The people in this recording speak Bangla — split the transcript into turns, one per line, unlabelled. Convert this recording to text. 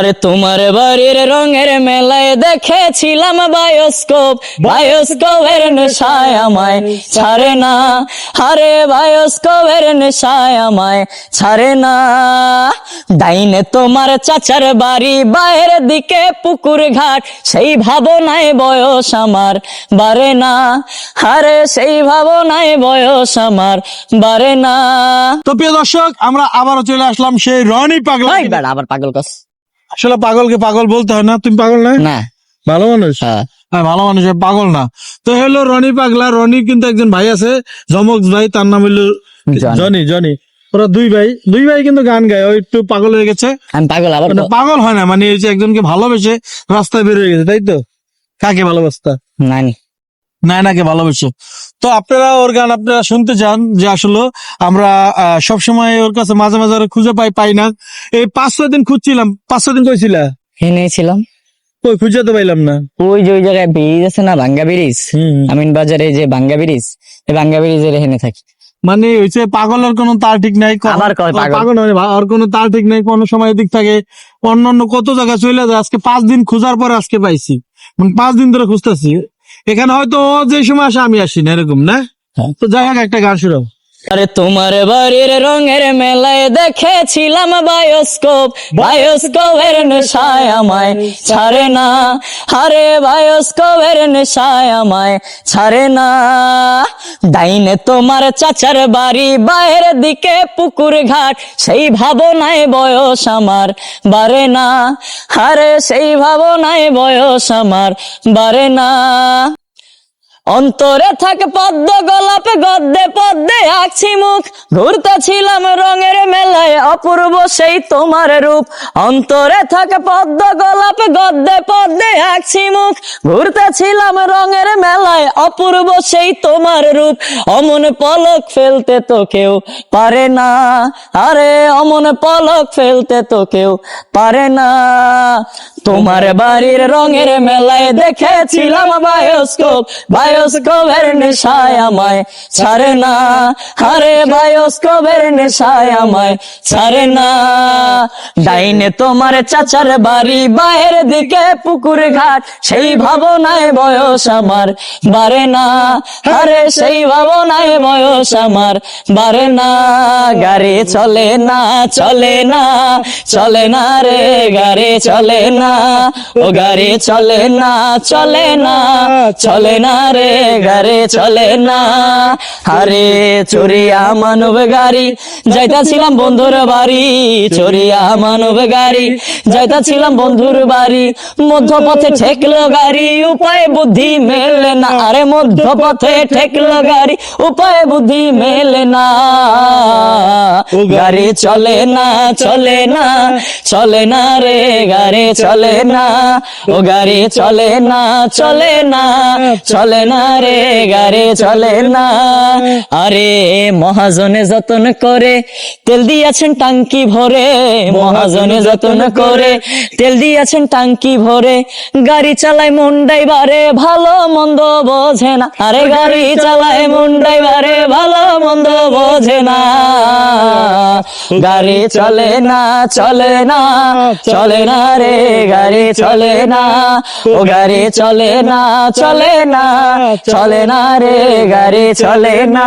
আরে তোমার বাড়ির রঙের মেলায় দেখেছিলাম বায়োস্কোপ। বায়োস্কোপের নেশায় আমায় ছাড়ে না। আরে বায়োস্কোপের নেশায় আমায় ছাড়ে না। ডাইনে তোমার চাচার বাড়ি বাইরের দিকে পুকুর ঘাট। সেই ভাবনায় বয়স আমার বারে না। আরে সেই ভাবনায় বয়স আমার বারে না।
তো প্রিয় দর্শক আমরা আবারও চলে আসলাম সেই রনি পাগল
আবার পাগল কস।
আসলে পাগলকে পাগল বলতে হয় না। তুমি পাগল না?
না।
ভালো মানুষ?
হ্যাঁ।
হ্যাঁ ভালো মানুষ পাগল না। তো হলো রনি পাগলা রনি কিন্তু একজন ভাই আছে জমক ভাই তার নাম হলো
জনি।
জনি ওরা দুই ভাই। দুই ভাই কিন্তু গান গায় ওই একটু পাগল হয়ে গেছে।
আমি পাগল আবার
মানে পাগল হয় না মানে এই যে একজনকে ভালোবেসে রাস্তায় বের হয়ে গেছে তাই তো? কাকে ভালোবাসতা?
নানি।
নায়নাকে ভালোবেসে। তো আপনারা ওর গান আপনারা শুনতে চান যে আসলে আমরা সবসময় ওর কাছে মাঝে মাঝে খুঁজে পাই পাই না। এই পাঁচ ছয় দিন খুঁজছিলাম। পাঁচ ছয় দিন কইছিলা?
এনেছিলাম
কই খুঁজে তো পাইলাম না।
ওই যে ওই জায়গায় ব্রিজ আছে না ভাঙ্গা ব্রিজ। আমিন বাজারে যে ভাঙ্গা ব্রিজ এই ভাঙ্গা ব্রিজের এখানে থাকি।
মানে হচ্ছে পাগলের কোনো তার ঠিক নাই
আবার পাগল।
আর কোনো তার ঠিক নাই কোনো সময় এদিক থাকে। অন্য অন্য কত জায়গায় চলে যায় আজকে পাঁচ দিন খোঁজার পরে আজকে পাইছি। মানে পাঁচ দিন ধরে খুঁজতেছি। এখানে হয়তো যে সময় আসে আমি আসি না এরকম না
হ্যাঁ।
তো যাই হোক একটা গান শুরু
আরে তোমার বাড়ির রঙের মেলায় দেখেছিলাম বায়োস্কোপ। বায়োস্কোপের নেশায় আমায় ছাড়ে না। আরে বায়োস্কোপের নেশায় আমায় ছাড়ে না। ডাইনে তোমার চাচার বাড়ি বাইরের দিকে পুকুর ঘাট। সেই ভাবনায় বয়স আমার বারে না। আরে সেই ভাবনায় বয়স আমার বারে না। অন্তরে থাকে পদ্ম, গোলাপে গদ্দে পদ্মে আঁকছি মুখ। ঘুরতে ছিলাম রঙের মেলায়, অপূর্ব সেই তোমার রূপ। অন্তরে থাকে পদ্ম, গোলাপে গদ্দে পদ্মে আঁকছি মুখ। ঘুরতে ছিলাম রঙের মেলায়, অপূর্ব সেই তোমার রূপ। অমন পলক ফেলতে তো কেউ পারে না। আরে, অমন পলক ফেলতে তো কেউ পারে না। তোমার বাড়ির রঙের মেলায় দেখেছিলাম বায়োস্কোপ। বায়োস্কোপের নেশায় আমায় ছাড়ে না। আরে বায়োস্কোপের নেশায় আমায় ছাড়ে না। ডাইনে তোমার চাচার বাড়ি বাইরের দিকে পুকুর ঘাট। সেই ভাবনায় বয়স আমার বারে না। আরে সেই ভাবনায় বয়স আমার বারে না। গাড়ি চলে না চলে না চলে না রে, গাড়ি চলে না। ও গাড়ি চলে না চলে না চলে না রে, গাড়ি চলে না। আরে চুরিয়া মানব গাড়ি, যাইতাছিলাম বন্ধুর বাড়ি। চুরিয়া মানব গাড়ি, যাইতাছিলাম বন্ধুর বাড়ি। মধ্যপথে ঠেকলো গাড়ি, উপায় বুদ্ধি মেলে না। আরে মধ্যপথে ঠেকলো গাড়ি, উপায় বুদ্ধি মেলে না। গাড়ি চলে না চলে না চলে না রে, গাড়ি চলে না। ও গাড়ি চলে না চলে না চলে না রে, গাড়ি চলে না। আরে মহাজনে যতন করে তেল দিয়েছেন টাঙ্কি ভরে, মহাজনে যতন করে তেল দিয়েছেন টাঙ্কি ভরে, গাড়ি চালায় মুন্ডাই বারে ভালো মন্দ বোঝে না। আরে গাড়ি চালায় মুন্ডাই বারে ভালো মন্দ বোঝে না। গাড়ি চলে না চলে না চলে না রে, গাড়ি চলে না। ও গাড়ি চলে না চলে না চলে না রে, গাড়ি চলে না।